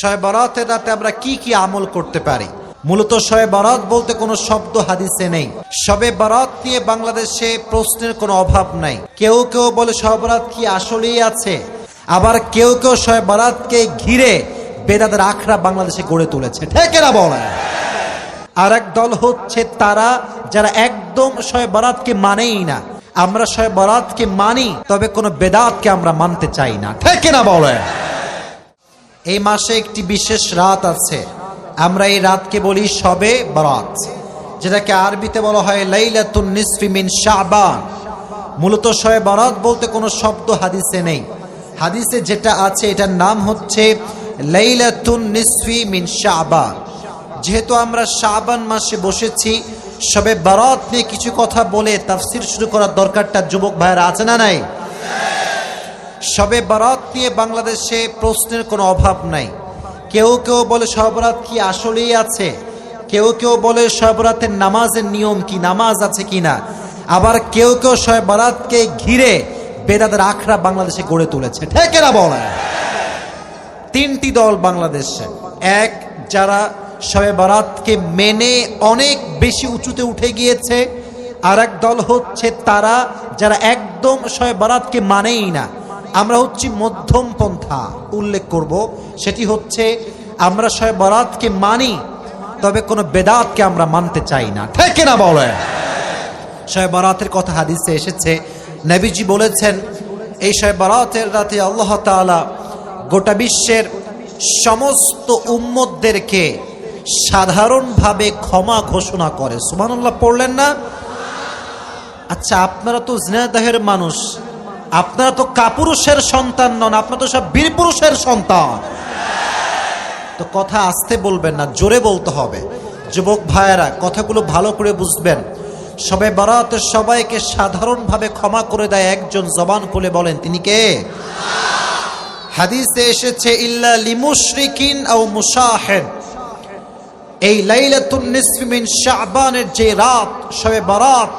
শয়ে বরাতের রাতে আমরা কি কি আমল করতে পারি? মূলত শয়ে বরাত বলতে কোনো শব্দ, হাদিসে নেই। শবে বরাত নিয়ে বাংলাদেশে প্রশ্নের কোনো অভাব নাই। কেউ কেউ বলে শবে বরাত কি আসলেই আছে? আবার কেউ কেউ শয়ে বরাতকে ঘিরে বেদাদের আখড়া বাংলাদেশে গড়ে তুলেছে। ঠেকেরা বলে আর এক দল হচ্ছে তারা যারা একদম শয়ে বরাতকে মানেই না। আমরা শয়ে বরাতকে মানি, তবে কোনো বেদাতকে আমরা মানতে চাই না। ঠিক না বলে এই মাসে একটি বিশেষ রাত আছে। আমরা এই রাতকে বলি শবে বরাত, যেটাকে আরবিতে বলা হয় লাইলাতুন নিসফি মিন শাবান। মূলত শবে বরাত বলতে কোনো শব্দ হাদিসে নেই। হাদিসে যেটা আছে, এটার নাম হচ্ছে লাইলাতুন নিসফি মিন শাবান। যেহেতু আমরা শাবান মাসে বসেছি, সবে বরাত নিয়ে কিছু কথা বলে তাফসির শুরু করার দরকারটা যুবক ভাইয়েরা আছে না নাই? সবে বারাত নিয়ে বাংলাদেশে প্রশ্নের কোনো অভাব নাই। কেউ কেউ বলে সবরাত কি আসলেই আছে? কেউ কেউ বলে সবরাতের নামাজের নিয়ম কি, নামাজ আছে কি না? আবার কেউ কেউ শবে বারাতকে ঘিরে বেদাদের আখড়া বাংলাদেশে গড়ে তুলেছে। ঠেকেরা বলে তিনটি দল বাংলাদেশে। এক, যারা শবে বারাতকে মেনে অনেক বেশি উঁচুতে উঠে গিয়েছে। আর এক দল হচ্ছে তারা, যারা একদম শবে বারাতকে মানেই না। আমরা হচ্ছি মধ্যম পন্থা, উল্লেখ করব। সেটি হচ্ছে, আমরা শবে বরাতকে মানি, তবে কোনো বেদাতকে আমরা মানতে চাই না। ঠিক না বলে শবে বারাতের কথা হাদিসে এসেছে, নবীজি বলেছেন, এই শবে বরাতের রাতে আল্লাহ তাআলা গোটা বিশ্বের সমস্ত উম্মতদেরকে সাধারণভাবে ক্ষমা ঘোষণা করে। সুবহানাল্লাহ, পড়লেন না? আচ্ছা আপনারা তো জিনাদাহের মানুষ। আপনারা তো কাপুরুষের সন্তান নন, আপনারা তো সব বীর পুরুষের সন্তান। তো কথা আসতে বলবেন না, জোরে বলতে হবে। যুবক ভাইয়েরা, কথাগুলো ভালো করে বুঝবেন। সবে বারাতে সবাইকে সাধারণভাবে ক্ষমা করে দেয় একজন জবান খুলে বলেন, তিনি কে? হাদিসে এসেছে, ইল্লা লিমুশরিকিন আও মুসাহেদ এই লাইলাতুন নিসফি মিন শাবানের যে রাত, সবে বারাত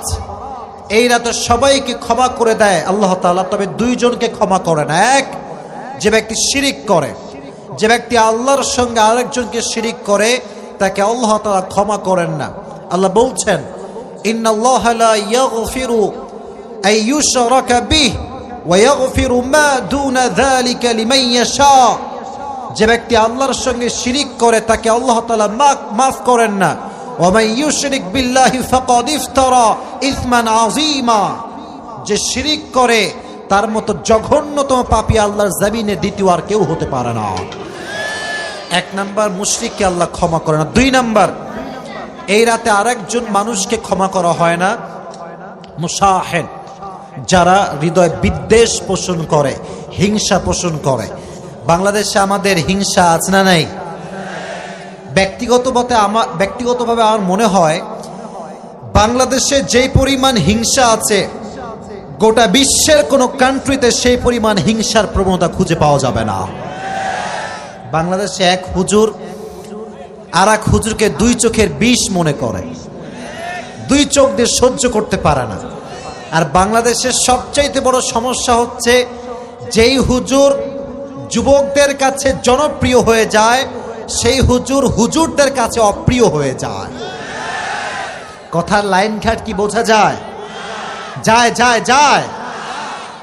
এই রাতে সবাইকে ক্ষমা করে দেয়। আল্লাহ তালা তবে দুইজনকে ক্ষমা করেন। এক, যে ব্যক্তি শিরিক করে, যে ব্যক্তি আল্লাহর সঙ্গে আরেকজনকে শিরিক করে, তাকে আল্লাহ তালা ক্ষমা করেন না। আল্লাহ বলছেন যে ব্যক্তি আল্লাহর সঙ্গে শিরিক করে, তাকে আল্লাহ মাফ করেন না। ওয়ামান ইউশরিক বিল্লাহি ফাকাদ ইফতারা ইসমান আযীমা। যে শিরিক করে, তার মতো জঘন্যতম পাপী আল্লাহর জমিনে দ্বিতীয় আর কেউ হতে পারে না। এক নাম্বার, মুশরিককে আল্লাহ ক্ষমা করে না। দুই নাম্বার, এই রাতে আরেকজন মানুষকে ক্ষমা করা হয় না। মুসাহেন যারা হৃদয় বিদ্বেষ পোষণ করে, হিংসা পোষণ করে। বাংলাদেশে আমাদের হিংসা আছে না নাই? ব্যক্তিগতভাবে আমার ব্যক্তিগতভাবে আমার মনে হয় বাংলাদেশে যেই পরিমাণ হিংসা আছে, গোটা বিশ্বের কোনো কান্ট্রিতে সেই পরিমাণ হিংসার প্রবণতা খুঁজে পাওয়া যাবে না। বাংলাদেশে এক হুজুর আর এক হুজুরকে দুই চোখের বিষ মনে করে। দুই চোখ দিয়ে সহ্য করতে পারে না। আর বাংলাদেশের সবচাইতে বড় সমস্যা হচ্ছে, যেই হুজুর যুবকদের কাছে জনপ্রিয় হয়ে যায় সেই হুজুর হুজুরদের কাছে অপ্রিয় হয়ে যায়। কথার লাইন ঘাট কি বোঝা যায়? যায় যায় যায়।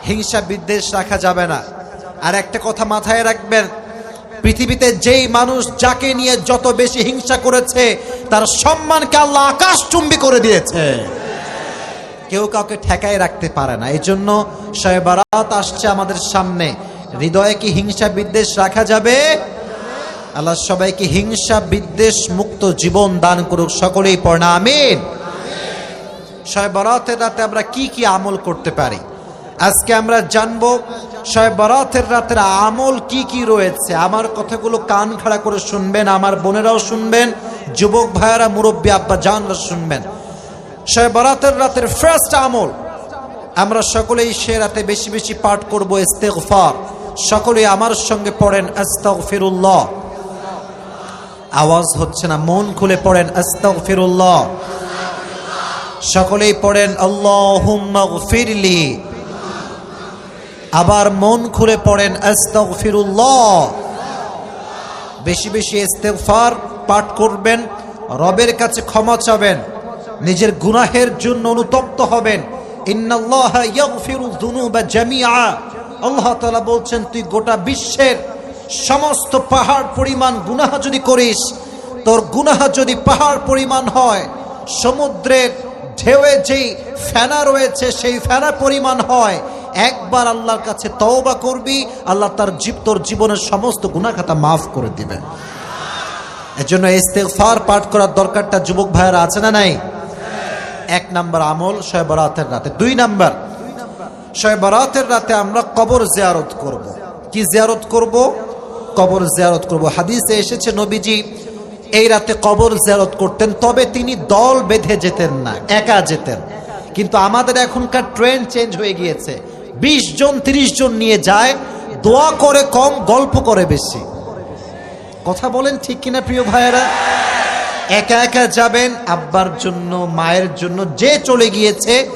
হিংসা বিদ্বেষ রাখা যাবে না। আর একটা কথা মাথায় রাখবেন, পৃথিবীতে যেই মানুষ যাকে নিয়ে যত বেশি হিংসা করেছে, তার সম্মানকে আল্লাহ আকাশ চুম্বি করে দিয়েছে। কেউ কাউকে ঠেকায় রাখতে পারে না। এই জন্য শয়বারাত আসছে আমাদের সামনে। হৃদয়ে কি হিংসা বিদ্বেষ রাখা যাবে? আল্লাহ সবাইকে হিংসা, বিদ্বেষ, মুক্ত জীবন দান করুক, সকলেই পড়না আমিন। শয়বরাতের রাতে আমরা কি কি আমল করতে পারি? আজকে আমরা জানব শয়বরাতের রাতের আমল কি কি রয়েছে? আমার কথাগুলো কান খাড়া করে শুনবেন, আমার বোনেরাও শুনবেন, যুবক ভাইয়েরা, মুরব্বী আব্বা জানরা শুনবেন শয়বরাতের রাতের ফার্স্ট আমল, আমরা সকলেই সে রাতে বেশি বেশি পাঠ করব, ইস্তেগফার। সকলেই আমার সঙ্গে পড়েন, আস্তাগফিরুল্লাহ। আওয়াজ হচ্ছে না, মন খুলে পড়েন, আস্তাগফিরুল্লাহ। সকলেই পড়েন, আল্লাহুম্মা গফিরলি। আবার মন খুলে পড়েন, আস্তাগফিরুল্লাহ। বেশি বেশি ইস্তেগফার পাঠ করবেন, রবের কাছে ক্ষমা চাবেন, নিজের গুনাহের জন্য অনুতপ্ত হবেন। ইন্নাল্লাহ ইয়াগফিরু যুনুবা জামিআ। আল্লাহ তাআলা বলছেন, তুই গোটা বিশ্বের সমস্ত পাহাড় পরিমাণ গুনাহ যদি করিস, তোর গুনাহ যদি পাহাড় পরিমাণ হয়, সমুদ্রের ঢেউয়ে যেই ফেনা রয়েছে, সেই ফেনা পরিমাণ হয়, একবার আল্লাহর কাছে তওবা করবি, আল্লাহ তার জীব, তোর জীবনের সমস্ত গুনাখাতা মাফ করে দিবেন এজন্য ইস্তেগফার পাঠ করার দরকারটা যুবক ভাইয়েরা আছে না নাই? এক নাম্বার আমল শয়ে বরাতের রাতে। দুই নাম্বার শয়ে বরাতের রাতে আমরা কবর জিয়ারত করব। কি জিয়ারত করব? কবর জিয়ারত করব। হাদিসে এসেছে নবীজি, এই রাতে কবর জিয়ারত করতেন, তবে তিনি দল বেঁধে যেতেন না, একা যেতেন। কিন্তু আমাদের এখনকার ট্রেন্ড চেঞ্জ হয়ে গিয়েছে। বিশ জন, তিরিশ জন নিয়ে যায়, দোয়া করে কম, গল্প করে বেশি। কথা বলেন ঠিক কিনা প্রিয় ভাইয়েরা? একা একা যাবেন, আব্বার জন্য, মায়ের জন্য, যে চলে গিয়েছে